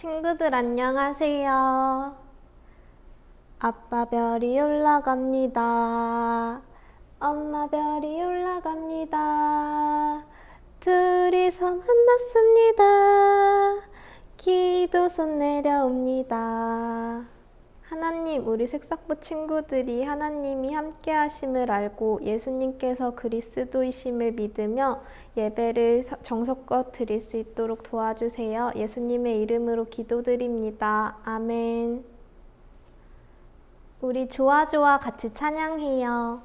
친구들 안녕하세요. 아빠 별이 올라갑니다. 엄마 별이 올라갑니다. 둘이서 만났습니다. 기도 손 내려옵니다. 하나님, 우리 색삭부 친구들이 하나님이 함께 하심을 알고 예수님께서 그리스도이심을 믿으며 예배를 서- 정성껏 드릴 수 있도록 도와주세요. 예수님의 이름으로 기도드립니다. 아멘. 우리 좋아 좋아 같이 찬양해요.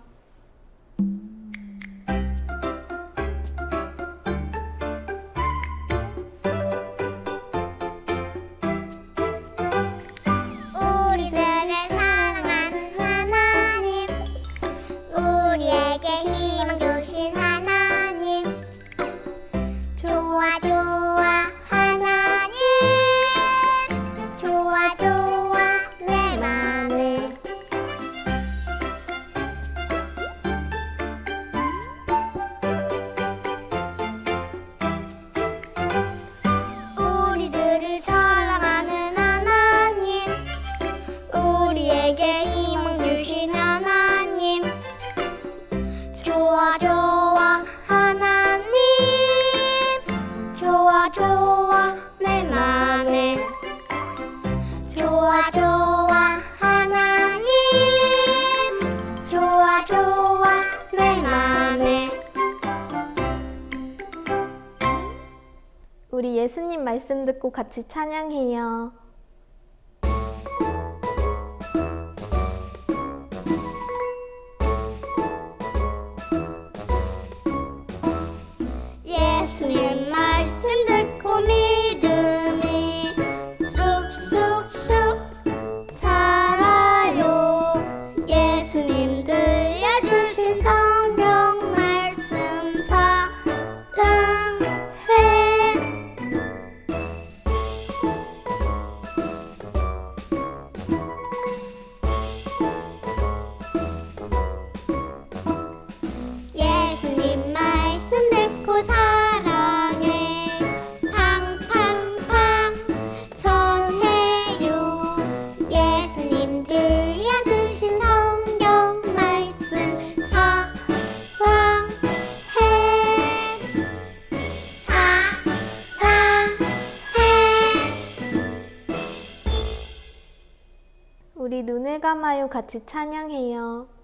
우리 예수님 말씀 듣고 같이 찬양해요. 감아요. 같이 찬양해요.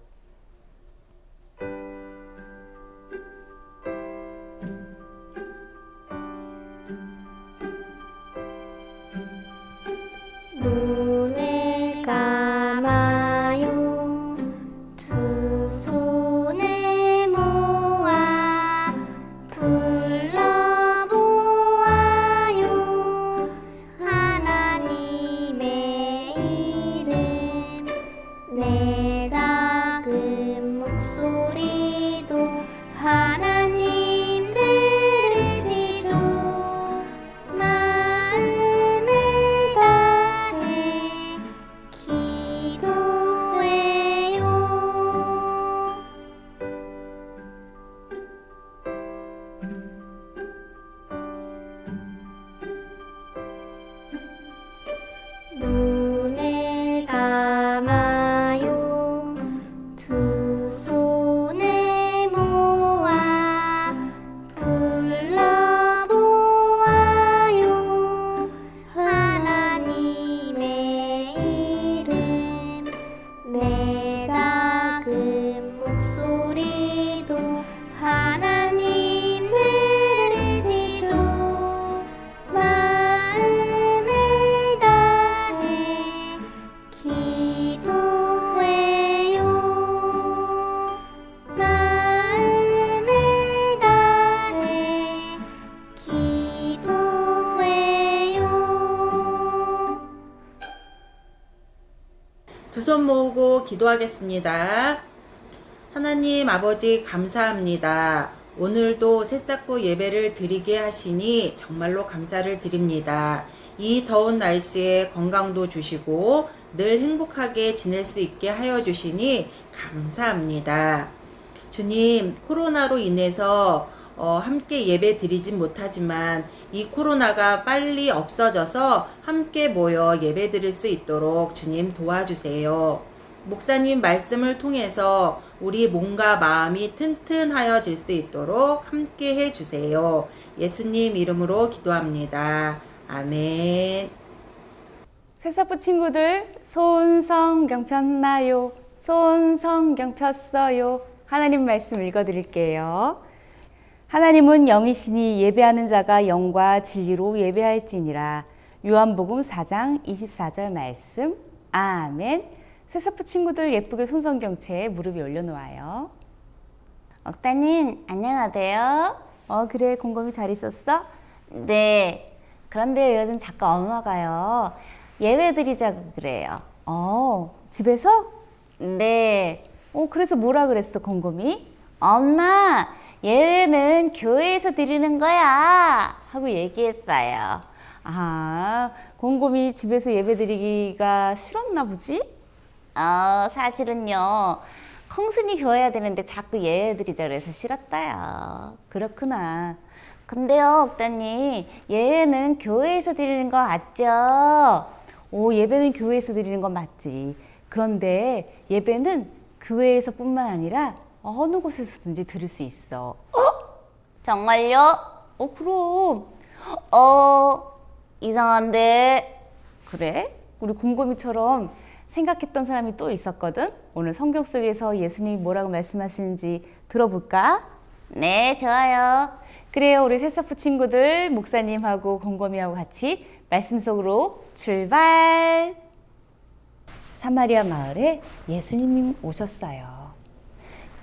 기도하겠습니다. 하나님 아버지 감사합니다. 오늘도 새싹고 예배를 드리게 하시니 정말로 감사를 드립니다. 이 더운 날씨에 건강도 주시고 늘 행복하게 지낼 수 있게 하여 주시니 감사합니다. 주님, 코로나로 인해서 어, 함께 예배 드리진 못하지만 이 코로나가 빨리 없어져서 함께 모여 예배 드릴 수 있도록 주님 도와주세요. 목사님 말씀을 통해서 우리 몸과 마음이 튼튼하여질 수 있도록 함께 해주세요. 예수님 이름으로 기도합니다. 아멘. 새사부 친구들 손 성경 폈나요? 손 성경 폈어요. 하나님 말씀 읽어드릴게요. 하나님은 영이시니 예배하는 자가 영과 진리로 예배할지니라. 요한복음 4장 24절 말씀. 아멘. 새사부 친구들 예쁘게 손성경채에 무릎이 올려놓아요. 억다님 안녕하세요. 어 그래 곰곰이 잘 있었어? 네. 그런데 요즘 자꾸 엄마가요 예배 드리자고 그래요. 어 집에서? 네. 어 그래서 뭐라 그랬어 곰곰이? 엄마 예배는 교회에서 드리는 거야 하고 얘기했어요. 아 곰곰이 집에서 예배 드리기가 싫었나 보지? 어, 사실은요. 콩순이 교회야 되는데 자꾸 드리자 그래서 싫었다요. 그렇구나. 근데요, 옥다님, 예배는 교회에서 드리는 거 맞죠? 오, 예배는 교회에서 드리는 건 맞지. 그런데 예배는 교회에서뿐만 아니라 어느 곳에서든지 드릴 수 있어. 어? 정말요? 어, 그럼. 어, 이상한데. 그래? 우리 곰곰이처럼 생각했던 사람이 또 있었거든? 오늘 성경 속에서 예수님이 뭐라고 말씀하시는지 들어볼까? 네, 좋아요. 그래요, 우리 새사프 친구들, 목사님하고 곰곰이하고 같이 말씀 속으로 출발! 사마리아 마을에 예수님이 오셨어요.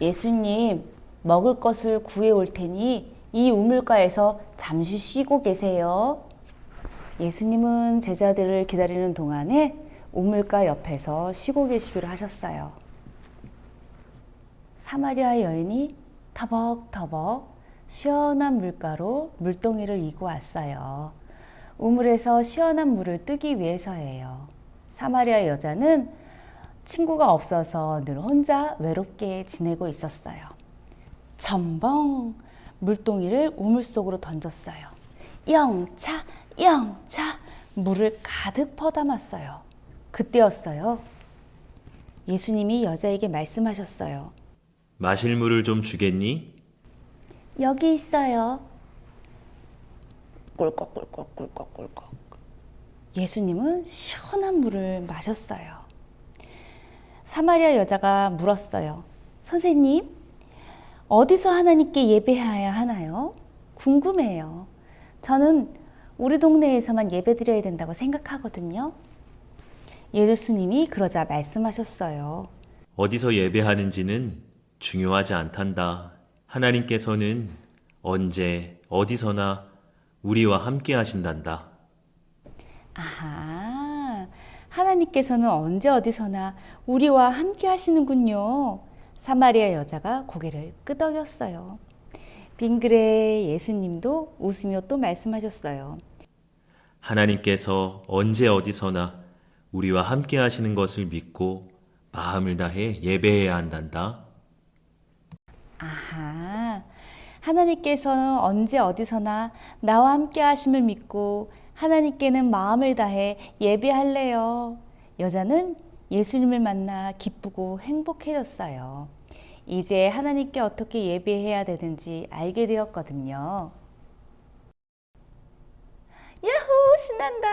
예수님, 먹을 것을 구해 올 테니 이 우물가에서 잠시 쉬고 계세요. 예수님은 제자들을 기다리는 동안에 우물가 옆에서 쉬고 계시기로 하셨어요. 사마리아 여인이 터벅터벅 시원한 물가로 물동이를 이고 왔어요. 우물에서 시원한 물을 뜨기 위해서예요. 사마리아 여자는 친구가 없어서 늘 혼자 외롭게 지내고 있었어요. 첨벙 물동이를 우물 속으로 던졌어요. 영차, 영차 물을 가득 퍼담았어요. 그때였어요. 예수님이 여자에게 말씀하셨어요. 마실 물을 좀 주겠니? 여기 있어요. 꿀꺽꿀꺽 꿀꺽꿀꺽. 예수님은 시원한 물을 마셨어요. 사마리아 여자가 물었어요. 선생님, 어디서 하나님께 예배해야 하나요? 궁금해요. 저는 우리 동네에서만 예배 드려야 된다고 생각하거든요. 예수님이 그러자 말씀하셨어요. 어디서 예배하는지는 중요하지 않단다. 하나님께서는 언제, 어디서나 우리와 함께 하신단다. 아하, 하나님께서는 언제 어디서나 우리와 함께 하시는군요. 사마리아 여자가 고개를 끄덕였어요. 빙그레 예수님도 웃으며 또 말씀하셨어요. 하나님께서 언제 어디서나 우리와 함께 하시는 것을 믿고 마음을 다해 예배해야 한단다. 아하, 하나님께서는 언제 어디서나 나와 함께 하심을 믿고 하나님께는 마음을 다해 예배할래요. 여자는 예수님을 만나 기쁘고 행복해졌어요. 이제 하나님께 어떻게 예배해야 되는지 알게 되었거든요. 야호, 신난다.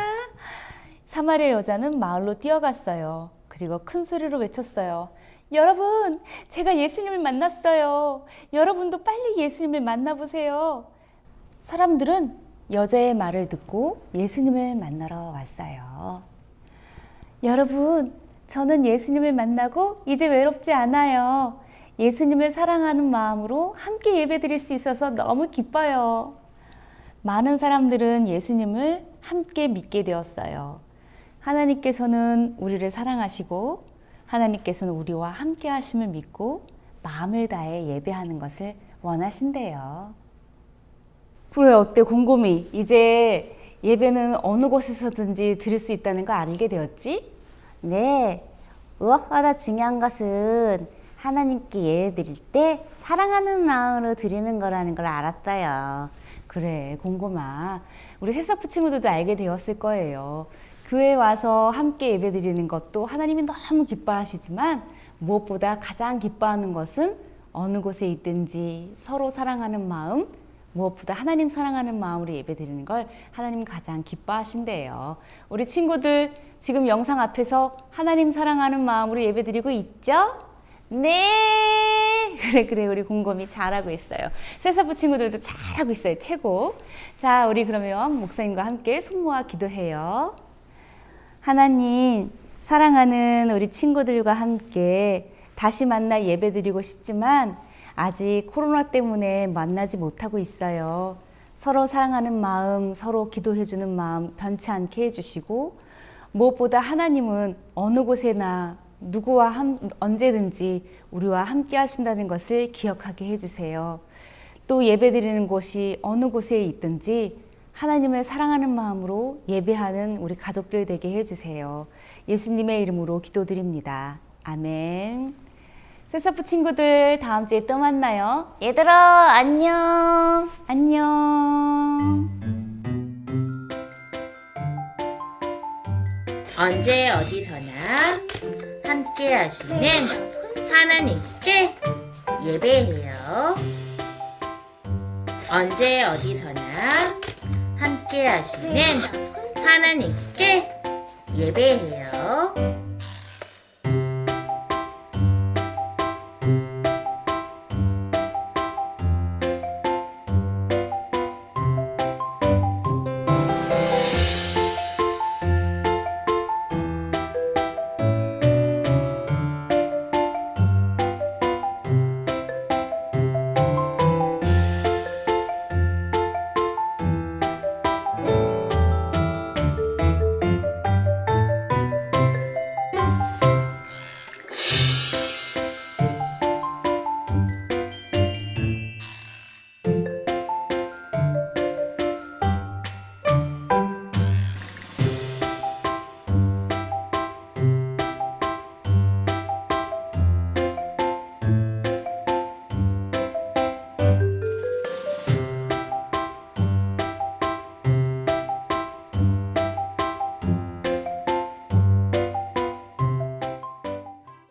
사마리아 여자는 마을로 뛰어갔어요. 그리고 큰 소리로 외쳤어요. 여러분, 제가 예수님을 만났어요. 여러분도 빨리 예수님을 만나보세요. 사람들은 여자의 말을 듣고 예수님을 만나러 왔어요. 여러분, 저는 예수님을 만나고 이제 외롭지 않아요. 예수님을 사랑하는 마음으로 함께 예배 드릴 수 있어서 너무 기뻐요. 많은 사람들은 예수님을 함께 믿게 되었어요. 하나님께서는 우리를 사랑하시고 하나님께서는 우리와 함께 하심을 믿고 마음을 다해 예배하는 것을 원하신대요. 그래, 어때, 곰곰이? 이제 예배는 어느 곳에서든지 드릴 수 있다는 걸 알게 되었지? 네, 무엇보다 중요한 것은 하나님께 예배 드릴 때 사랑하는 마음으로 드리는 거라는 걸 알았어요. 그래, 곰곰아. 우리 새사프 친구들도 알게 되었을 거예요. 교회 와서 함께 예배 드리는 것도 하나님이 너무 기뻐하시지만 무엇보다 가장 기뻐하는 것은 어느 곳에 있든지 서로 사랑하는 마음, 무엇보다 하나님 사랑하는 마음으로 예배 드리는 걸 하나님 가장 기뻐하신대요. 우리 친구들 지금 영상 앞에서 하나님 사랑하는 마음으로 예배 드리고 있죠? 네! 그래, 그래, 우리 곰곰이 잘하고 있어요. 세사부 친구들도 잘하고 있어요. 최고. 자, 우리 그러면 목사님과 함께 손 모아 기도해요. 하나님, 사랑하는 우리 친구들과 함께 다시 만나 예배 드리고 싶지만 아직 코로나 때문에 만나지 못하고 있어요. 서로 사랑하는 마음, 서로 기도해주는 마음 변치 않게 해주시고 무엇보다 하나님은 어느 곳에나 누구와 함, 언제든지 우리와 함께 하신다는 것을 기억하게 해주세요. 또 예배 드리는 곳이 어느 곳에 있든지 하나님을 사랑하는 마음으로 예배하는 우리 가족들 되게 해주세요. 예수님의 이름으로 기도드립니다. 아멘. 세사프 친구들 다음 주에 또 만나요. 얘들아, 안녕. 안녕. 언제 어디서나 함께 하시는 하나님께 예배해요. 언제 어디서나 함께 하시는 하나님께 예배해요.